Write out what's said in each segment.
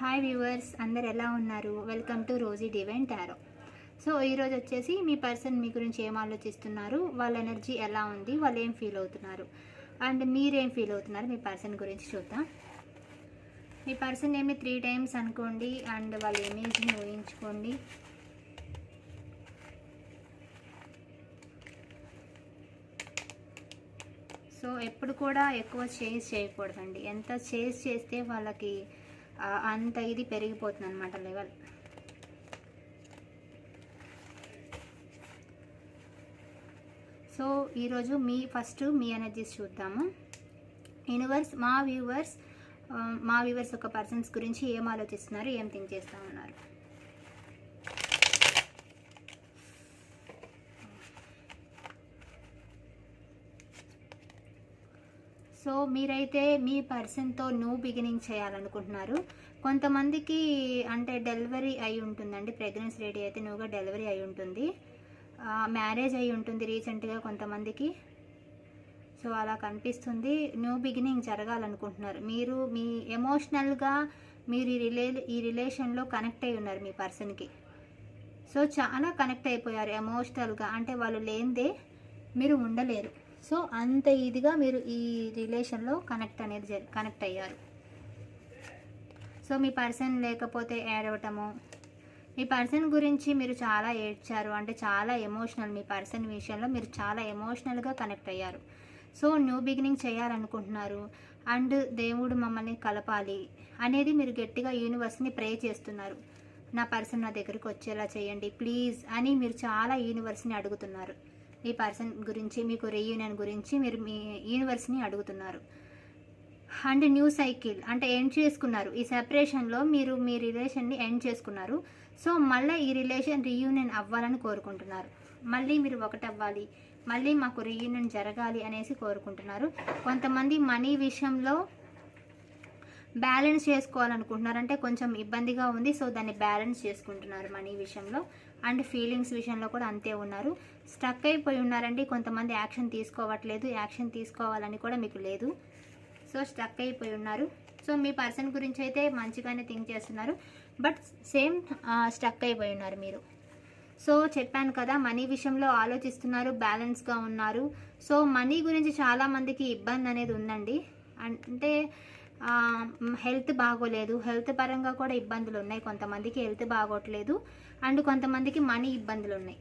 Hi viewers అందరు ఎలా ఉన్నారు? Welcome to Rosy divine tarot so ఈరోజు వచ్చేసి మీ పర్సన్ మీ గురించి ఏం ఆలోచిస్తున్నారు? వాళ్ళ ఎనర్జీ ఎలా ఉంది? వాళ్ళు ఏం ఫీల్ అవుతున్నారు? అండ్ మీరేం ఫీల్ అవుతున్నారు? మీ పర్సన్ గురించి చూద్దాం. మీ పర్సన్ ఏమి త్రీ టైమ్స్ అనుకోండి అండ్ వాళ్ళ ఇమేజ్ని ఊహించుకోండి. సో ఎప్పుడు కూడా ఎక్కువ చేజ్ చేయకూడదండి. ఎంత చేజ్ చేస్తే వాళ్ళకి అంత ఇది పెరిగిపోతుంది అనమాట లెవెల్. సో ఈరోజు మీ ఫస్ట్ మీ ఎనర్జీస్ చూద్దాము. యూనివర్స్ మా వ్యూవర్స్ మా వ్యూవర్స్ ఒక పర్సన్స్ గురించి ఏం ఆలోచిస్తున్నారు ఏం థింక్ చేస్తూ ఉన్నారు? సో మీరైతే మీ పర్సన్తో న్యూ బిగినింగ్ చేయాలనుకుంటున్నారు. కొంతమందికి అంటే డెలివరీ అయి ఉంటుందండి ప్రెగ్నెన్సీ రెడీ అయితే న్యూగా డెలివరీ అయి ఉంటుంది. మ్యారేజ్ అయి ఉంటుంది రీసెంట్గా కొంతమందికి. సో అలా కనిపిస్తుంది. న్యూ బిగినింగ్ జరగాలనుకుంటున్నారు. మీరు మీ ఎమోషనల్గా మీరు ఈ రిలే ఈ రిలేషన్లో కనెక్ట్ అయి ఉన్నారు మీ పర్సన్కి. సో చాలా కనెక్ట్ అయిపోయారు ఎమోషనల్గా. అంటే వాళ్ళు లేనిదే మీరు ఉండలేరు. సో అంత ఇదిగా మీరు ఈ రిలేషన్లో కనెక్ట్ అనేది కనెక్ట్ అయ్యారు. సో మీ పర్సన్ లేకపోతే ఏడవటము మీ పర్సన్ గురించి మీరు చాలా ఏడ్చారు అంటే చాలా ఎమోషనల్ మీ పర్సన్ విషయంలో మీరు చాలా ఎమోషనల్గా కనెక్ట్ అయ్యారు. సో న్యూ బిగినింగ్ చేయాలనుకుంటున్నారు అండ్ దేవుడు మమ్మల్ని కలపాలి అనేది మీరు గట్టిగా యూనివర్స్ని ప్రే చేస్తున్నారు. నా పర్సన్ నా దగ్గరికి వచ్చేలా చేయండి ప్లీజ్ అని మీరు చాలా యూనివర్స్ని అడుగుతున్నారు. మీ పర్సన్ గురించి మీకు రీయూనియన్ గురించి మీరు మీ యూనివర్స్ని అడుగుతున్నారు. అండ్ న్యూ సైకిల్ అంటే ఎండ్ చేసుకున్నారు. ఈ సెపరేషన్లో మీరు మీ రిలేషన్ని ఎండ్ చేసుకున్నారు. సో మళ్ళీ ఈ రిలేషన్ రీయూనియన్ అవ్వాలని కోరుకుంటున్నారు. మళ్ళీ మీరు ఒకటి అవ్వాలి. మళ్ళీ మాకు రీయూనియన్ జరగాలి అనేసి కోరుకుంటున్నారు. కొంతమంది మనీ విషయంలో బ్యాలెన్స్ చేసుకోవాలనుకుంటున్నారు. అంటే కొంచెం ఇబ్బందిగా ఉంది. సో దాన్ని బ్యాలెన్స్ చేసుకుంటున్నారు మనీ విషయంలో. అండ్ ఫీలింగ్స్ విషయంలో కూడా అంతే ఉన్నారు. స్టక్ అయిపోయి ఉన్నారండి. కొంతమంది యాక్షన్ తీసుకోవట్లేదు. యాక్షన్ తీసుకోవాలని కూడా మీకు లేదు. సో స్టక్ అయిపోయి ఉన్నారు. సో మీ పర్సన్ గురించి అయితే మంచిగానే థింక్ చేస్తున్నారు. బట్ సేమ్ స్టక్ అయిపోయి ఉన్నారు మీరు. సో చెప్పాను కదా మనీ విషయంలో ఆలోచిస్తున్నారు. బ్యాలెన్స్గా ఉన్నారు. సో మనీ గురించి చాలామందికి ఇబ్బంది అనేది ఉందండి. అంటే హెల్త్ బాగోలేదు. హెల్త్ పరంగా కూడా ఇబ్బందులు ఉన్నాయి కొంతమందికి హెల్త్ బాగోట్లేదు. అండ్ కొంతమందికి మనీ ఇబ్బందులు ఉన్నాయి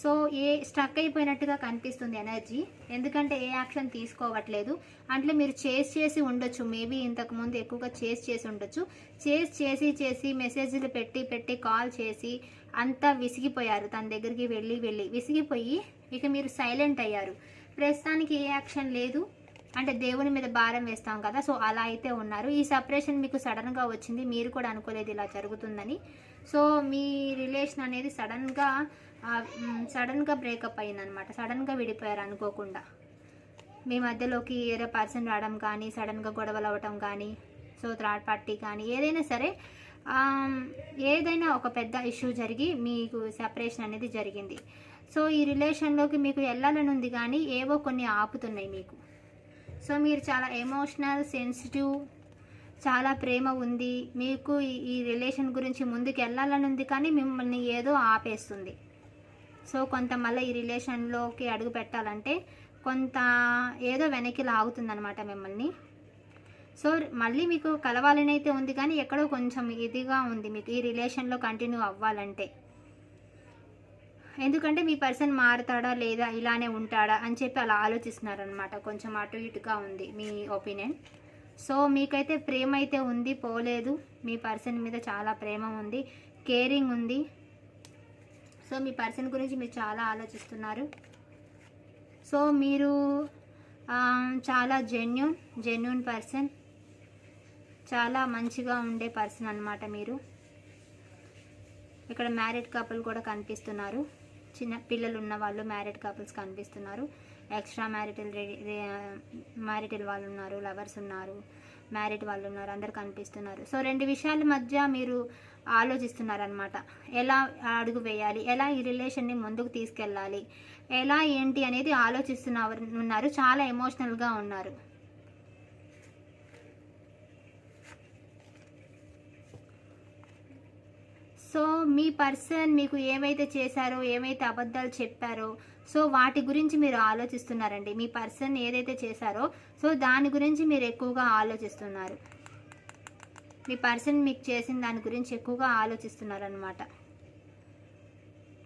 సో ఏ స్ట్రక్ అయిపోయినట్టుగా కనిపిస్తుంది ఎనర్జీ. ఎందుకంటే ఏ యాక్షన్ తీసుకోవట్లేదు. అంటే మీరు చేస్ చేసి ఉండొచ్చు. మేబీ ఇంతకుముందు ఎక్కువగా చేస్ చేసి ఉండొచ్చు. చేస్ చేసి చేసి మెసేజ్లు పెట్టి పెట్టి కాల్ చేసి అంతా విసిగిపోయారు. తన దగ్గరికి వెళ్ళి వెళ్ళి విసిగిపోయి ఇక మీరు సైలెంట్ అయ్యారు. ప్రస్తుతానికి ఏ యాక్షన్ లేదు. అంటే దేవుని మీద భారం వేస్తాం కదా సో అలా అయితే ఉన్నారు. ఈ సపరేషన్ మీకు సడన్గా వచ్చింది మీరు కూడా అనుకోలేదు ఇలా జరుగుతుందని. సో మీ రిలేషన్ అనేది సడన్గా సడన్గా బ్రేకప్ అయిందనమాట సడన్గా విడిపోయారు అనుకోకుండా. మీ మధ్యలోకి వేరే పర్సన్ రావడం కానీ సడన్గా గొడవలు అవ్వటం కానీ సో థర్డ్ పార్టీ కానీ ఏదైనా సరే ఏదైనా ఒక పెద్ద ఇష్యూ జరిగి మీకు సెపరేషన్ అనేది జరిగింది. సో ఈ రిలేషన్లోకి మీకు వెళ్ళాలని ఉంది కానీ ఏవో కొన్ని ఆపుతున్నాయి మీకు. సో మీరు చాలా ఎమోషనల్ సెన్సిటివ్ చాలా ప్రేమ ఉంది. మీకు ఈ- రిలేషన్ గురించి ముందుకు వెళ్ళాలని ఉంది కానీ మిమ్మల్ని ఏదో ఆపేస్తుంది. సో కొంత మళ్ళీ ఈ రిలేషన్లోకి అడుగు పెట్టాలంటే కొంత ఏదో వెనక్కి లాగుతుందనమాట మిమ్మల్ని. సో మళ్ళీ మీకు కలవాలని అయితే ఉంది కానీ ఎక్కడో కొంచెం ఇదిగా ఉంది. మీకు ఈ రిలేషన్లో కంటిన్యూ అవ్వాలంటే. ఎందుకంటే మీ పర్సన్ మారుతాడా లేదా ఇలానే ఉంటాడా అని చెప్పి అలా ఆలోచిస్తున్నారనమాట కొంచెం అటు ఇటుగా ఉంది మీ ఒపీనియన్. సో మీకైతే ప్రేమ అయితే ఉంది పోలేదు. మీ పర్సన్ మీద చాలా ప్రేమ ఉంది కేరింగ్ ఉంది. సో మీ పర్సన్ గురించి మీరు చాలా ఆలోచిస్తున్నారు. సో మీరు చాలా జెన్యున్ జెన్యున్ పర్సన్. చాలా మంచిగా ఉండే పర్సన్ అన్నమాట మీరు. ఇక్కడ మ్యారీడ్ కపుల్ కూడా కనిపిస్తున్నారు. చిన్న పిల్లలు ఉన్న వాళ్ళు మ్యారీడ్ కపుల్స్ కనిపిస్తున్నారు. ఎక్స్ట్రా మ్యారిటల్ రెడీ మ్యారిటల్ వాళ్ళు ఉన్నారు లవర్స్ ఉన్నారు మ్యారిడ్ వాళ్ళు ఉన్నారు అందరు కనిపిస్తున్నారు. సో రెండు విషయాల మధ్య మీరు ఆలోచిస్తున్నారనమాట ఎలా అడుగు వేయాలి? ఎలా ఈ రిలేషన్ని ముందుకు తీసుకెళ్ళాలి? ఎలా ఏంటి అనేది ఆలోచిస్తున్నారు ఉన్నారు. చాలా ఎమోషనల్గా ఉన్నారు. సో మీ పర్సన్ మీకు ఏమైతే చేశారో ఏమైతే అబద్ధాలు చెప్పారో సో వాటి గురించి మీరు ఆలోచిస్తున్నారండి. మీ పర్సన్ ఏదైతే చేశారో సో దాని గురించి మీరు ఎక్కువగా ఆలోచిస్తున్నారు. మీ పర్సన్ మీకు చేసిన దాని గురించి ఎక్కువగా ఆలోచిస్తున్నారనమాట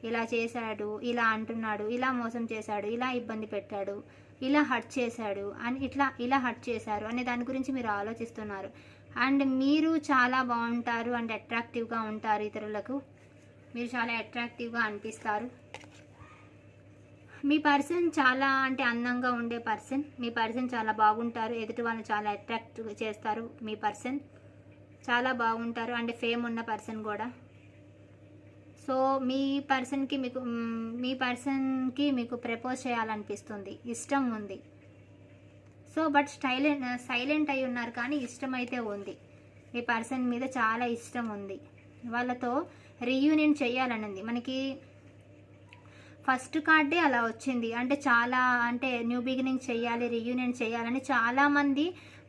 ఇలా చేశాడు ఇలా అంటున్నాడు ఇలా మోసం చేశాడు ఇలా ఇబ్బంది పెట్టాడు ఇలా హట్ చేశాడు అని ఇట్లా ఇలా హట్ చేశారు అనే దాని గురించి మీరు ఆలోచిస్తున్నారు. అండ్ మీరు చాలా బాగుంటారు అండ్ అట్రాక్టివ్గా ఉంటారు ఇతరులకు. మీరు చాలా అట్రాక్టివ్గా అనిపిస్తారు. మీ పర్సన్ చాలా అంటే అందంగా ఉండే పర్సన్. మీ పర్సన్ చాలా బాగుంటారు. ఎదుటి వాళ్ళు చాలా అట్రాక్ట్ చేస్తారు మీ పర్సన్. చాలా బాగుంటారు అంటే ఫేమ్ ఉన్న పర్సన్ కూడా. సో మీ పర్సన్కి మీకు మీ పర్సన్కి మీకు ప్రపోజ్ చేయాలనిపిస్తుంది. ఇష్టం ఉంది. సో బట్ స్టైలెంట్ సైలెంట్ అయి ఉన్నారు కానీ ఇష్టం అయితే ఉంది. ఈ పర్సన్ మీద చాలా ఇష్టం ఉంది. వాళ్ళతో రీయూనియన్ చేయాలనింది. మనకి ఫస్ట్ కార్డే అలా వచ్చింది. అంటే చాలా అంటే న్యూ బిగినింగ్ చేయాలి రీయూనియన్ చేయాలని చాలామంది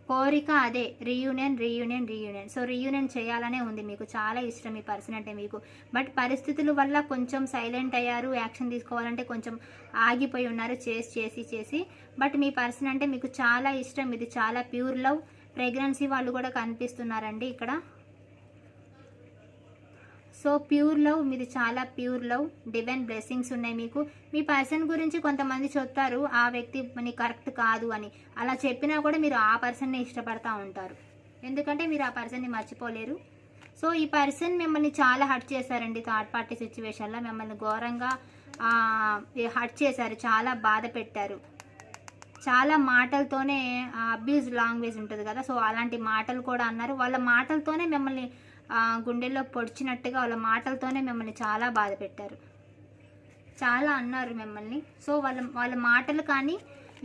కోరిక అదే reunion reunion reunion so reunion చేయాలనే ఉంది మీకు. చాలా ఇష్టం ఈ పర్సన్ అంటే మీకు. బట్ పరిస్థితుల వల్ల కొంచెం సైలెంట్ అయ్యారు యాక్షన్ తీసుకోవాలంటే కొంచెం ఆగిపోయి ఉన్నారు చేసి చేసి చేసి బట్ మీ పర్సన్ అంటే మీకు చాలా ఇష్టం. ఇది చాలా ప్యూర్ లవ్ ప్రెగ్నెన్సీ వాళ్ళు కూడా కనిపిస్తున్నారండి ఇక్కడ. సో ప్యూర్ లవ్ మీది చాలా ప్యూర్ లవ్ డివైన్ బ్లెస్సింగ్స్ ఉన్నాయి మీకు. మీ పర్సన్ గురించి కొంతమంది చెప్తారు ఆ వ్యక్తి మీకు కరెక్ట్ కాదు అని. అలా చెప్పినా కూడా మీరు ఆ పర్సన్ని ఇష్టపడతా ఉంటారు. ఎందుకంటే మీరు ఆ పర్సన్ని మర్చిపోలేరు. సో ఈ పర్సన్ మిమ్మల్ని చాలా హర్ట్ చేశారండి థర్డ్ పార్టీ సిచ్యువేషన్లో. మిమ్మల్ని ఘోరంగా హర్ట్ చేశారు చాలా బాధ పెట్టారు. చాలా మాటలతోనే అబ్యూజ్ లాంగ్వేజ్ ఉంటుంది కదా. సో అలాంటి మాటలు కూడా అన్నారు. వాళ్ళ మాటలతోనే మిమ్మల్ని గుండెల్లో పొడిచినట్టుగా వాళ్ళ మాటలతోనే మిమ్మల్ని చాలా బాధ పెట్టారు. చాలా అన్నారు మిమ్మల్ని. సో వాళ్ళ వాళ్ళ మాటలు కానీ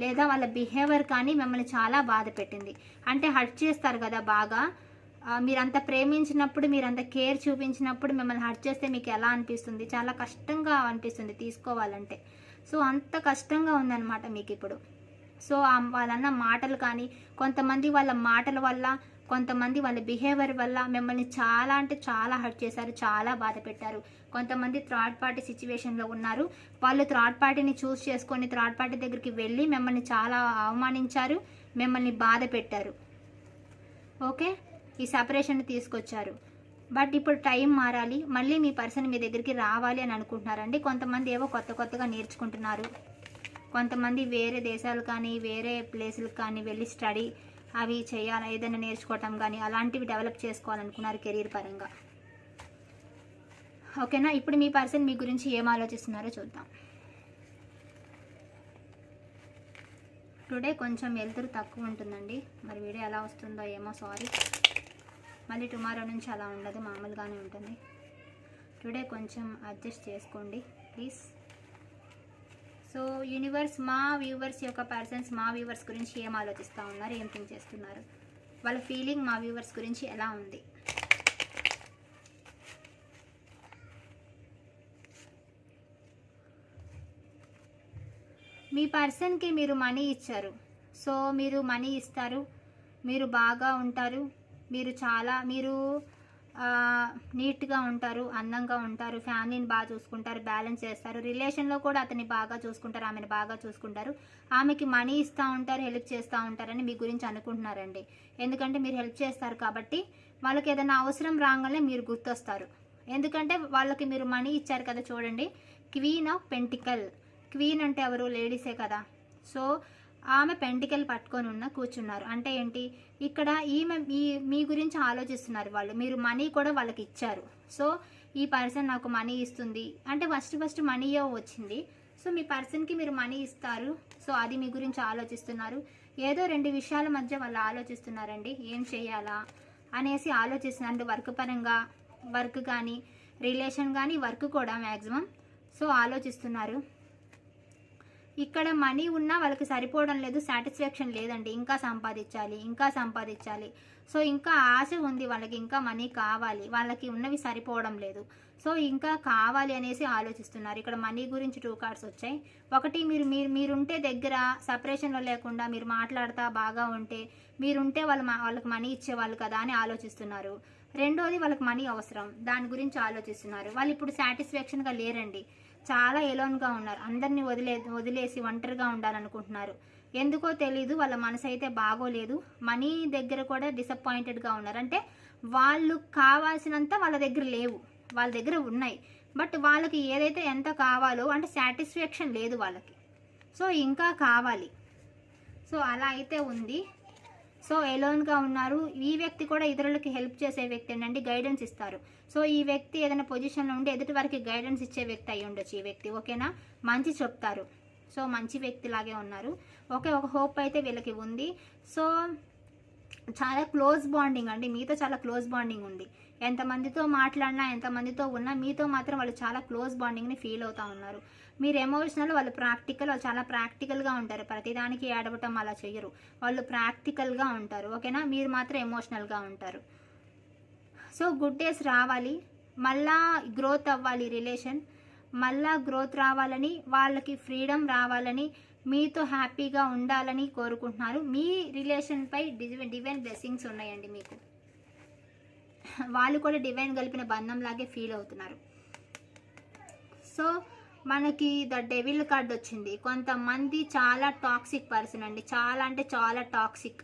లేదా వాళ్ళ బిహేవియర్ కానీ మిమ్మల్ని చాలా బాధ పెట్టింది. అంటే హర్ట్ చేస్తారు కదా బాగా. మీరంత ప్రేమించినప్పుడు మీరంత కేర్ చూపించినప్పుడు మిమ్మల్ని హర్ట్ చేస్తే మీకు ఎలా అనిపిస్తుంది? చాలా కష్టంగా అనిపిస్తుంది తీసుకోవాలంటే. సో అంత కష్టంగా ఉందన్నమాట మీకు ఇప్పుడు సో వాళ్ళన్న మాటలు కానీ కొంతమంది వాళ్ళ మాటల వల్ల కొంతమంది వాళ్ళ బిహేవియర్ వల్ల మిమ్మల్ని చాలా అంటే చాలా హర్ట్ చేశారు చాలా బాధ పెట్టారు. కొంతమంది థర్డ్ పార్టీ సిచ్యువేషన్లో ఉన్నారు. వాళ్ళు థర్డ్ పార్టీని చూస్ చేసుకొని థర్డ్ పార్టీ దగ్గరికి వెళ్ళి మిమ్మల్ని చాలా అవమానించారు మిమ్మల్ని బాధ పెట్టారు. ఓకే? ఈ సపరేషన్ తీసుకొచ్చారు. బట్ ఇప్పుడు టైం మారాలి. మళ్ళీ మీ పర్సన్ మీ దగ్గరికి రావాలి అని అనుకుంటున్నారండి. కొంతమంది ఏవో కొత్త కొత్తగా నేర్చుకుంటున్నారు. కొంతమంది వేరే దేశాలు కానీ వేరే ప్లేసులకు కానీ వెళ్ళి స్టడీ అవి చేయాలి ఏదైనా నేర్చుకోవటం కానీ అలాంటివి డెవలప్ చేసుకోవాలనుకున్నారు కెరీర్ పరంగా. ఓకేనా? ఇప్పుడు మీ పర్సన్ మీ గురించి ఏం ఆలోచిస్తున్నారో చూద్దాం. టుడే కొంచెం వెళ్తురు తక్కువ ఉంటుందండి. మరి వీడియో ఎలా వస్తుందో ఏమో సారీ. మళ్ళీ టుమారో నుంచి అలా ఉండదు మామూలుగానే ఉంటుంది. టుడే కొంచెం అడ్జస్ట్ చేసుకోండి ప్లీజ్. సో యూనివర్స్ మా వ్యూవర్స్ యొక్క పర్సన్స్ మా వ్యూవర్స్ గురించి ఏం ఆలోచిస్తూ ఉన్నారు ఏం థింక్ చేస్తున్నారు? వాళ్ళ ఫీలింగ్ మా వ్యూవర్స్ గురించి ఎలా ఉంది? మీ పర్సన్కి మీరు మనీ ఇచ్చారు. సో మీరు మనీ ఇస్తారు మీరు బాగా ఉంటారు మీరు చాలా మీరు నీట్గా ఉంటారు అందంగా ఉంటారు ఫ్యామిలీని బాగా చూసుకుంటారు బ్యాలెన్స్ చేస్తారు. రిలేషన్లో కూడా అతన్ని బాగా చూసుకుంటారు ఆమెను బాగా చూసుకుంటారు. ఆమెకి మనీ ఇస్తూ ఉంటారు హెల్ప్ చేస్తూ ఉంటారని మీ గురించి అనుకుంటున్నారండి. ఎందుకంటే మీరు హెల్ప్ చేస్తారు కాబట్టి వాళ్ళకి ఏదైనా అవసరం రాగానే మీరు గుర్తొస్తారు. ఎందుకంటే వాళ్ళకి మీరు మనీ ఇచ్చారు కదా చూడండి క్వీన్ ఆఫ్ పెంటికల్. క్వీన్ అంటే ఎవరు? లేడీసే కదా. సో ఆమె పెంటికల్ పట్టుకొని ఉన్న కూర్చున్నారు. అంటే ఏంటి? ఇక్కడ ఈమె ఈ మీ గురించి ఆలోచిస్తున్నారు వాళ్ళు. మీరు మనీ కూడా వాళ్ళకి ఇచ్చారు. సో ఈ పర్సన్ నాకు మనీ ఇస్తుంది. అంటే ఫస్ట్ ఫస్ట్ మనీయో వచ్చింది? సో మీ పర్సన్కి మీరు మనీ ఇస్తారు. సో అది మీ గురించి ఆలోచిస్తున్నారు. ఏదో రెండు విషయాల మధ్య వాళ్ళు ఆలోచిస్తున్నారండి. ఏం చేయాలా అనేసి ఆలోచిస్తున్నారు అంటే వర్క్ పరంగా వర్క్ కానీ రిలేషన్ కానీ వర్క్ కూడా మ్యాక్సిమం సో ఆలోచిస్తున్నారు. ఇక్కడ మనీ ఉన్నా వాళ్ళకి సరిపోవడం లేదు సాటిస్ఫాక్షన్ లేదండి. ఇంకా సంపాదించాలి ఇంకా సంపాదించాలి. సో ఇంకా ఆశ ఉంది వాళ్ళకి ఇంకా మనీ కావాలి. వాళ్ళకి ఉన్నవి సరిపోవడం లేదు. సో ఇంకా కావాలి అనేసి ఆలోచిస్తున్నారు. ఇక్కడ మనీ గురించి టూ కార్డ్స్ వచ్చాయి. ఒకటి మీరు మీరు మీరుంటే దగ్గర సపరేషన్లో లేకుండా మీరు మాట్లాడతా బాగా ఉంటే మీరుంటే వాళ్ళు వాళ్ళకి మనీ ఇచ్చేవాళ్ళు కదా అని ఆలోచిస్తున్నారు. రెండోది వాళ్ళకి మనీ అవసరం. దాని గురించి ఆలోచిస్తున్నారు. వాళ్ళు ఇప్పుడు సాటిస్ఫాక్షన్గా లేరండి. చాలా ఎలోన్గా ఉన్నారు. అందరినీ వదిలే వదిలేసి ఒంటరిగా ఉండాలనుకుంటున్నారు. ఎందుకో తెలీదు వాళ్ళ మనసు అయితే బాగోలేదు. మనీ దగ్గర కూడా డిసప్పాయింటెడ్గా ఉన్నారు. అంటే వాళ్ళు కావాల్సినంత వాళ్ళ దగ్గర లేవు. వాళ్ళ దగ్గర ఉన్నాయి. బట్ వాళ్ళకి ఏదైతే ఎంత కావాలో అంటే సాటిస్ఫాక్షన్ లేదు వాళ్ళకి. సో ఇంకా కావాలి. సో అలా అయితే ఉంది. సో ఎలోన్గా ఉన్నారు. ఈ వ్యక్తి కూడా ఇతరులకి హెల్ప్ చేసే వ్యక్తి ఏంటంటే గైడెన్స్ ఇస్తారు. సో ఈ వ్యక్తి ఏదైనా పొజిషన్లో ఉండి ఎదుటి వారికి గైడెన్స్ ఇచ్చే వ్యక్తి అయి ఉండొచ్చు ఈ వ్యక్తి. ఓకేనా మంచి చెప్తారు. సో మంచి వ్యక్తి లాగే ఉన్నారు. ఓకే ఒక హోప్ అయితే వీళ్ళకి ఉంది. సో చాలా క్లోజ్ బాండింగ్ అండి. మీతో చాలా క్లోజ్ బాండింగ్ ఉంది. ఎంతమందితో మాట్లాడినా ఎంతమందితో ఉన్నా మీతో మాత్రం వాళ్ళు చాలా క్లోజ్ బాండింగ్ని ఫీల్ అవుతూ ఉన్నారు. మీరు ఎమోషనల్ వాళ్ళు ప్రాక్టికల్ వాళ్ళు చాలా ప్రాక్టికల్గా ఉంటారు. ప్రతిదానికి ఏడవటం అలా చేయరు వాళ్ళు ప్రాక్టికల్గా ఉంటారు. ఓకేనా? మీరు మాత్రం ఎమోషనల్గా ఉంటారు. సో గుడ్ డేస్ రావాలి. మళ్ళా గ్రోత్ అవ్వాలి రిలేషన్ మళ్ళా గ్రోత్ రావాలని వాళ్ళకి ఫ్రీడమ్ రావాలని మీతో హ్యాపీగా ఉండాలని కోరుకుంటున్నారు. మీ రిలేషన్పై డివైన్ డివైన్ బ్లెస్సింగ్స్ ఉన్నాయండి మీకు. వాళ్ళు కూడా డివైన్ కలిపిన బంధం లాగే ఫీల్ అవుతున్నారు. సో మనకి ద డెవిల్ కార్డ్ వచ్చింది. కొంతమంది చాలా టాక్సిక్ పర్సన్ అండి. చాలా అంటే చాలా టాక్సిక్.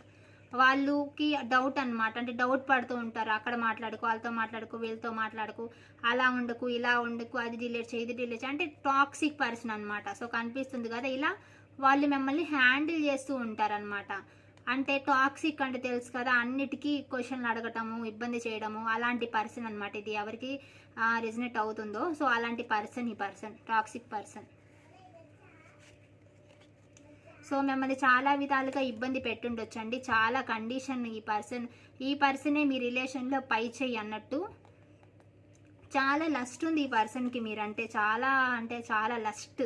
వాళ్ళకి డౌట్ అనమాట అంటే డౌట్ పడుతూ ఉంటారు. అక్కడ మాట్లాడుకో వాళ్ళతో మాట్లాడుకో వీళ్ళతో మాట్లాడుకో అలా ఉండకు ఇలా ఉండకు అది డిలీట్ చేయి ఇది డిలీట్ చేయి అంటే టాక్సిక్ పర్సన్ అనమాట సో కనిపిస్తుంది కదా ఇలా వాళ్ళు మిమ్మల్ని హ్యాండిల్ చేస్తూ ఉంటారనమాట అంటే టాక్సిక్ అంటే తెలుసు కదా అన్నిటికీ క్వశ్చన్లు అడగటము ఇబ్బంది చేయడము అలాంటి పర్సన్ అనమాట ఇది. ఎవరికి రిజనేట్ అవుతుందో సో అలాంటి పర్సన్ ఈ పర్సన్ టాక్సిక్ పర్సన్ సో మిమ్మల్ని చాలా విధాలుగా ఇబ్బంది పెట్టుండొచ్చు అండి చాలా కండిషన్ ఈ పర్సన్ ఈ పర్సనే మీ రిలేషన్లో పై చేయి అన్నట్టు. చాలా లస్ట్ ఉంది ఈ పర్సన్కి మీరంటే. చాలా అంటే చాలా లస్ట్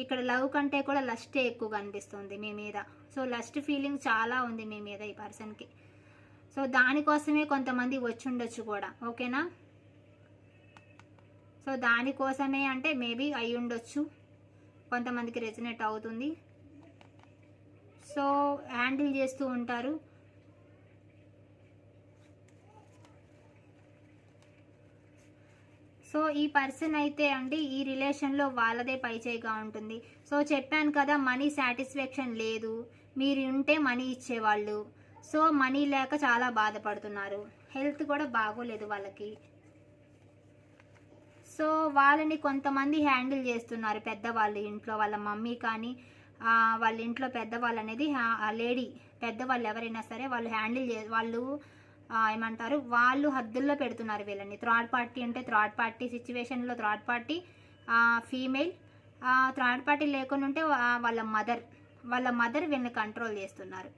ఇక్కడ లవ్ కంటే కూడా లస్టే ఎక్కువ అనిపిస్తుంది మీ మీద. సో లస్ట్ ఫీలింగ్ చాలా ఉంది మీ మీద ఈ పర్సన్కి. సో దానికోసమే కొంతమంది వచ్చి ఉండొచ్చు కూడా. ఓకేనా? సో దానికోసమే అంటే మేబీ అయి ఉండొచ్చు. కొంతమందికి రెజినేట్ అవుతుంది. సో హ్యాండిల్ చేస్తూ ఉంటారు. సో ఈ పర్సన్ అయితే అండి ఈ రిలేషన్లో వాళ్ళదే పైచేయిగా ఉంటుంది. సో చెప్పాను కదా మనీ సాటిస్ఫాక్షన్ లేదు. మీరు ఉంటే మనీ ఇచ్చేవాళ్ళు. సో మనీ లేక చాలా బాధపడుతున్నారు. హెల్త్ కూడా బాగోలేదు వాళ్ళకి. సో వాళ్ళని కొంతమంది హ్యాండిల్ చేస్తున్నారు పెద్దవాళ్ళు ఇంట్లో. వాళ్ళ మమ్మీ కానీ వాళ్ళ ఇంట్లో పెద్దవాళ్ళు అనేది లేడీ పెద్దవాళ్ళు ఎవరైనా సరే వాళ్ళు హ్యాండిల్ చే వాళ్ళు ఏమంటారు వాళ్ళు హద్దుల్లో పెడుతున్నారు వీళ్ళని. థర్డ్ పార్టీ అంటే థర్డ్ పార్టీ సిచ్యువేషన్లో third party female third party లేకుండా ఉంటే వాళ్ళ మదర్ వాళ్ళ మదర్ వీళ్ళని కంట్రోల్ చేస్తున్నారు.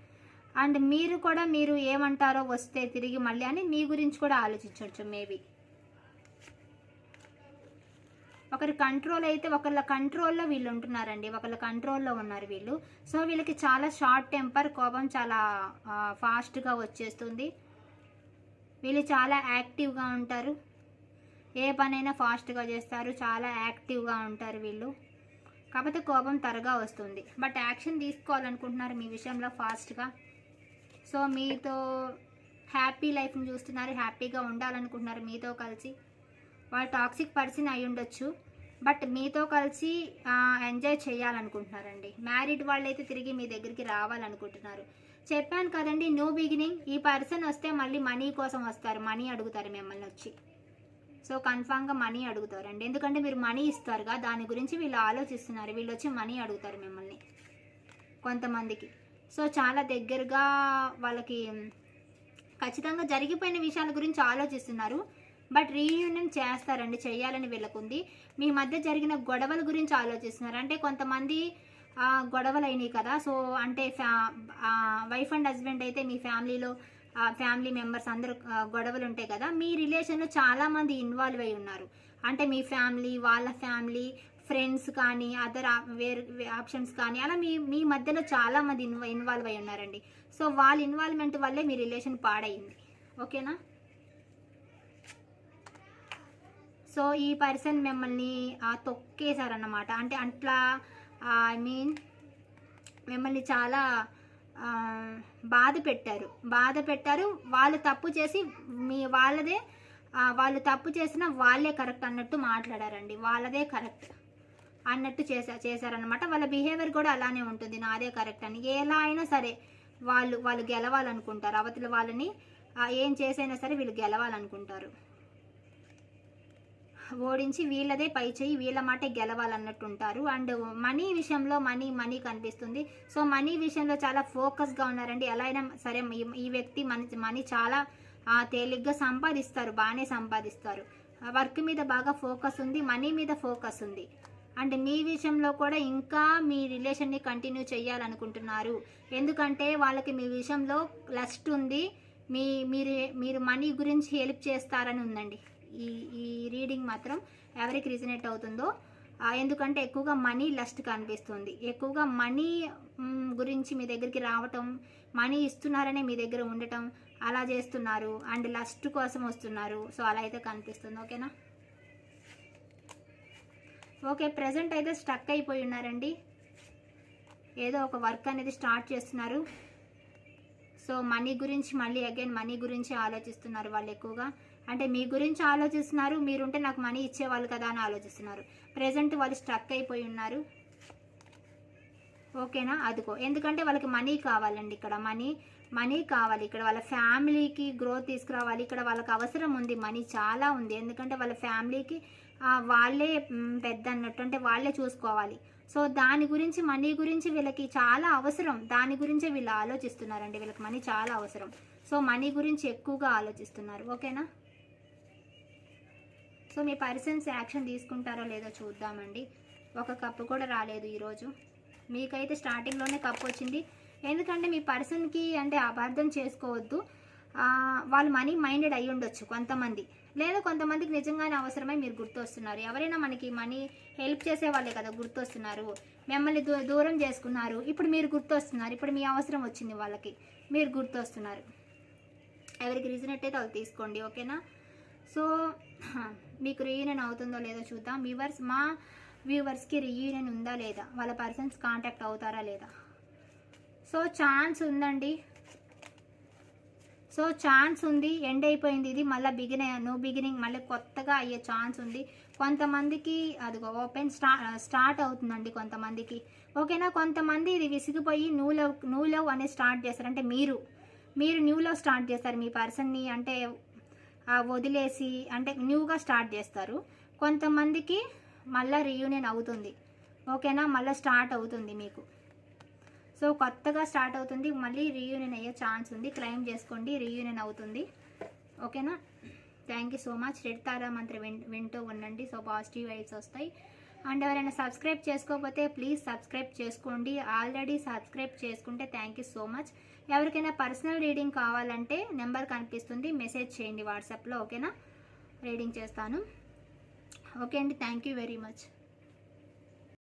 అండ్ మీరు కూడా మీరు ఏమంటారో వస్తే తిరిగి మళ్ళీ అని మీ గురించి కూడా ఆలోచించవచ్చు మేబీ ఒకరి కంట్రోల్ అయితే ఒకళ్ళ కంట్రోల్లో వీళ్ళు ఉంటున్నారండి. ఒకళ్ళ కంట్రోల్లో ఉన్నారు వీళ్ళు. సో వీళ్ళకి చాలా షార్ట్ టెంపర్ కోపం చాలా ఫాస్ట్గా వచ్చేస్తుంది. వీళ్ళు చాలా యాక్టివ్గా ఉంటారు. ఏ పనైనా ఫాస్ట్గా చేస్తారు. చాలా యాక్టివ్గా ఉంటారు వీళ్ళు. కాకపోతే కోపం త్వరగా వస్తుంది. బట్ యాక్షన్ తీసుకోవాలనుకుంటున్నారు మీ విషయంలో ఫాస్ట్గా. సో మీతో హ్యాపీ లైఫ్ని చూస్తున్నారు. హ్యాపీగా ఉండాలనుకుంటున్నారు మీతో కలిసి. వాళ్ళు టాక్సిక్ పర్సన్ అయి ఉండొచ్చు. బట్ మీతో కలిసి ఎంజాయ్ చేయాలనుకుంటున్నారండి. మ్యారీడ్ వాళ్ళైతే తిరిగి మీ దగ్గరికి రావాలనుకుంటున్నారు. చెప్పాను కదండి న్యూ బిగినింగ్ ఈ పర్సన్ వస్తే మళ్ళీ మనీ కోసం వస్తారు. మనీ అడుగుతారు మిమ్మల్ని వచ్చి. సో కన్ఫామ్గా మనీ అడుగుతారండి ఎందుకంటే మీరు మనీ ఇస్తారుగా దాని గురించి వీళ్ళు ఆలోచిస్తున్నారు. వీళ్ళు వచ్చి మనీ అడుగుతారు మిమ్మల్ని. కొంతమందికి. సో చాలా దగ్గరగా వాళ్ళకి ఖచ్చితంగా జరిగిపోయిన విషయాల గురించి ఆలోచిస్తున్నారు. బట్ రీయూనియన్ చేస్తారండి చేయాలని వీళ్ళకుంది. మీ మధ్య జరిగిన గొడవల గురించి ఆలోచిస్తున్నారు. అంటే కొంతమంది గొడవలు అయినాయి కదా. సో అంటే ఫ్యా వైఫ్ అండ్ హస్బెండ్ అయితే మీ ఫ్యామిలీలో ఫ్యామిలీ మెంబర్స్ అందరూ గొడవలు ఉంటాయి కదా. మీ రిలేషన్లో చాలామంది ఇన్వాల్వ్ అయి ఉన్నారు. అంటే మీ ఫ్యామిలీ వాళ్ళ ఫ్యామిలీ ఫ్రెండ్స్ కానీ అదర్ వేరు ఆప్షన్స్ కానీ అలా మీ మీ మధ్యలో చాలామంది ఇన్వా ఇన్వాల్వ్ అయి ఉన్నారండి. సో వాళ్ళ ఇన్వాల్వ్మెంట్ వల్లే మీ రిలేషన్ పాడైంది ఓకేనా? సో ఈ పర్సన్ మిమ్మల్ని తొక్కేశారన్నమాట. అంటే అట్లా ఐ మీన్ మిమ్మల్ని చాలా బాధ పెట్టారు. బాధ పెట్టారు. వాళ్ళు తప్పు చేసి మీ వాళ్ళదే వాళ్ళు తప్పు చేసినా వాళ్ళే కరెక్ట్ అన్నట్టు మాట్లాడారండి. వాళ్ళదే కరెక్ట్ అన్నట్టు చేసా చేశారనమాట వాళ్ళ బిహేవియర్ కూడా అలానే ఉంటుంది. నాదే కరెక్ట్ అని. ఎలా అయినా సరే వాళ్ళు వాళ్ళు గెలవాలనుకుంటారు. అవతల వాళ్ళని ఏం చేసైనా సరే వీళ్ళు గెలవాలనుకుంటారు. ఓడించి వీళ్ళదే పై చేయి వీళ్ళ మాటే గెలవాలన్నట్టు ఉంటారు అండ్ మనీ విషయంలో మనీ మనీ కనిపిస్తుంది. సో మనీ విషయంలో చాలా ఫోకస్గా ఉన్నారండి. ఎలా అయినా సరే ఈ- వ్యక్తి మన మనీ చాలా తేలిగ్గా సంపాదిస్తారు. బాగానే సంపాదిస్తారు. వర్క్ మీద బాగా ఫోకస్ ఉంది మనీ మీద ఫోకస్ ఉంది. అండ్ మీ విషయంలో కూడా ఇంకా మీ రిలేషన్ని కంటిన్యూ చేయాలనుకుంటున్నారు. ఎందుకంటే వాళ్ళకి మీ విషయంలో లస్ట్ ఉంది. మీ మీరు మీరు మనీ గురించి హెల్ప్ చేస్తారని ఉందండి. ఈ ఈ రీడింగ్ మాత్రం ఎవరికి రిజనేట్ అవుతుందో ఎందుకంటే ఎక్కువగా మనీ లస్ట్ కనిపిస్తుంది. ఎక్కువగా మనీ గురించి మీ దగ్గరికి రావటం మనీ ఇస్తున్నారనే మీ దగ్గర ఉండటం అలా చేస్తున్నారు అండ్ లస్ట్ కోసం వస్తున్నారు. సో అలా అయితే కనిపిస్తుంది. ఓకేనా ఓకే ప్రజెంట్ అయితే స్టక్ అయిపోయి ఉన్నారండి. ఏదో ఒక వర్క్ అనేది స్టార్ట్ చేస్తున్నారు. సో మనీ గురించి మళ్ళీ అగైన్ మనీ గురించి ఆలోచిస్తున్నారు వాళ్ళు ఎక్కువగా. అంటే మీ గురించి ఆలోచిస్తున్నారు మీరుంటే నాకు మనీ ఇచ్చేవాళ్ళు కదా అని ఆలోచిస్తున్నారు. ప్రజెంట్ వాళ్ళు స్ట్రక్ అయిపోయి ఉన్నారు. ఓకేనా? అదిగో. ఎందుకంటే వాళ్ళకి మనీ కావాలండి ఇక్కడ. మనీ మనీ కావాలి. ఇక్కడ వాళ్ళ ఫ్యామిలీకి గ్రోత్ తీసుకురావాలి. ఇక్కడ వాళ్ళకి అవసరం ఉంది. మనీ చాలా ఉంది. ఎందుకంటే వాళ్ళ ఫ్యామిలీకి వాళ్ళే పెద్ద అన్నట్టు. అంటే వాళ్ళే చూసుకోవాలి. సో దాని గురించి మనీ గురించి వీళ్ళకి చాలా అవసరం. దాని గురించే వీళ్ళు ఆలోచిస్తున్నారండి. వీళ్ళకి మనీ చాలా అవసరం. సో మనీ గురించి ఎక్కువగా ఆలోచిస్తున్నారు. ఓకేనా? సో మీ పర్సన్స్ యాక్షన్ తీసుకుంటారో లేదో చూద్దామండి. ఒక కప్పు కూడా రాలేదు ఈరోజు. మీకైతే స్టార్టింగ్లోనే కప్పు వచ్చింది. ఎందుకంటే మీ పర్సన్కి అంటే అపార్థం చేసుకోవద్దు. వాళ్ళు మనీ మైండెడ్ అయి ఉండొచ్చు కొంతమంది. లేదా కొంతమందికి నిజంగానే అవసరమై మీరు గుర్తొస్తున్నారు. ఎవరైనా మనకి మనీ హెల్ప్ చేసే వాళ్ళే కదా గుర్తొస్తున్నారు. మిమ్మల్ని దూ దూరం చేసుకున్నారు. ఇప్పుడు మీరు గుర్తొస్తున్నారు. ఇప్పుడు మీ అవసరం వచ్చింది వాళ్ళకి. మీరు గుర్తొస్తున్నారు. ఎవరికి రీజనెట్ అయితే వాళ్ళు తీసుకోండి. ఓకేనా? సో మీకు రీయూనియన్ అవుతుందో లేదో చూద్దాం. వ్యూవర్స్ మా వ్యూవర్స్కి రీయూనియన్ ఉందా లేదా? వాళ్ళ పర్సన్స్ కాంటాక్ట్ అవుతారా లేదా? సో ఛాన్స్ ఉందండి. సో ఛాన్స్ ఉంది. ఎండ్ అయిపోయింది ఇది. మళ్ళీ బిగిన్ నో బిగినింగ్ మళ్ళీ కొత్తగా అయ్యే ఛాన్స్ ఉంది. కొంతమందికి అదిగో ఓపెన్ స్టా స్టార్ట్ అవుతుందండి కొంతమందికి. ఓకేనా కొంతమంది ఇది విసిగిపోయి న్యూ లవ్ న్యూ లవ్ అనేది స్టార్ట్ చేస్తారు. అంటే మీరు మీరు న్యూ లవ్ స్టార్ట్ చేస్తారు మీ పర్సన్ని అంటే వదిలేసి అంటే న్యూగా స్టార్ట్ చేస్తారు. కొంతమందికి మళ్ళీ రీయూనియన్ అవుతుంది. ఓకేనా? మళ్ళీ స్టార్ట్ అవుతుంది మీకు. సో కొత్తగా స్టార్ట్ అవుతుంది. మళ్ళీ రీయూనియన్ అయ్యే ఛాన్స్ ఉంది. క్లెయిమ్ చేసుకోండి. రీయూనియన్ అవుతుంది. ఓకేనా? Thank you so much red Tara మంత్రి వింటూ ఉండండి. సో పాజిటివ్ వైబ్స్ వస్తాయి. అండ్ ఎవరైనా సబ్స్క్రైబ్ చేసుకోకపోతే ప్లీజ్ సబ్స్క్రైబ్ చేసుకోండి. ఆల్రెడీ సబ్స్క్రైబ్ చేసుకుంటే థ్యాంక్ యూ సో మచ్ ఎవరికైనా పర్సనల్ రీడింగ్ కావాలంటే నెంబర్ కనిపిస్తుంది. మెసేజ్ చేయండి వాట్సాప్లో ఓకేనా? రీడింగ్ చేస్తాను. ఓకే అండి థ్యాంక్ యూ వెరీ మచ్.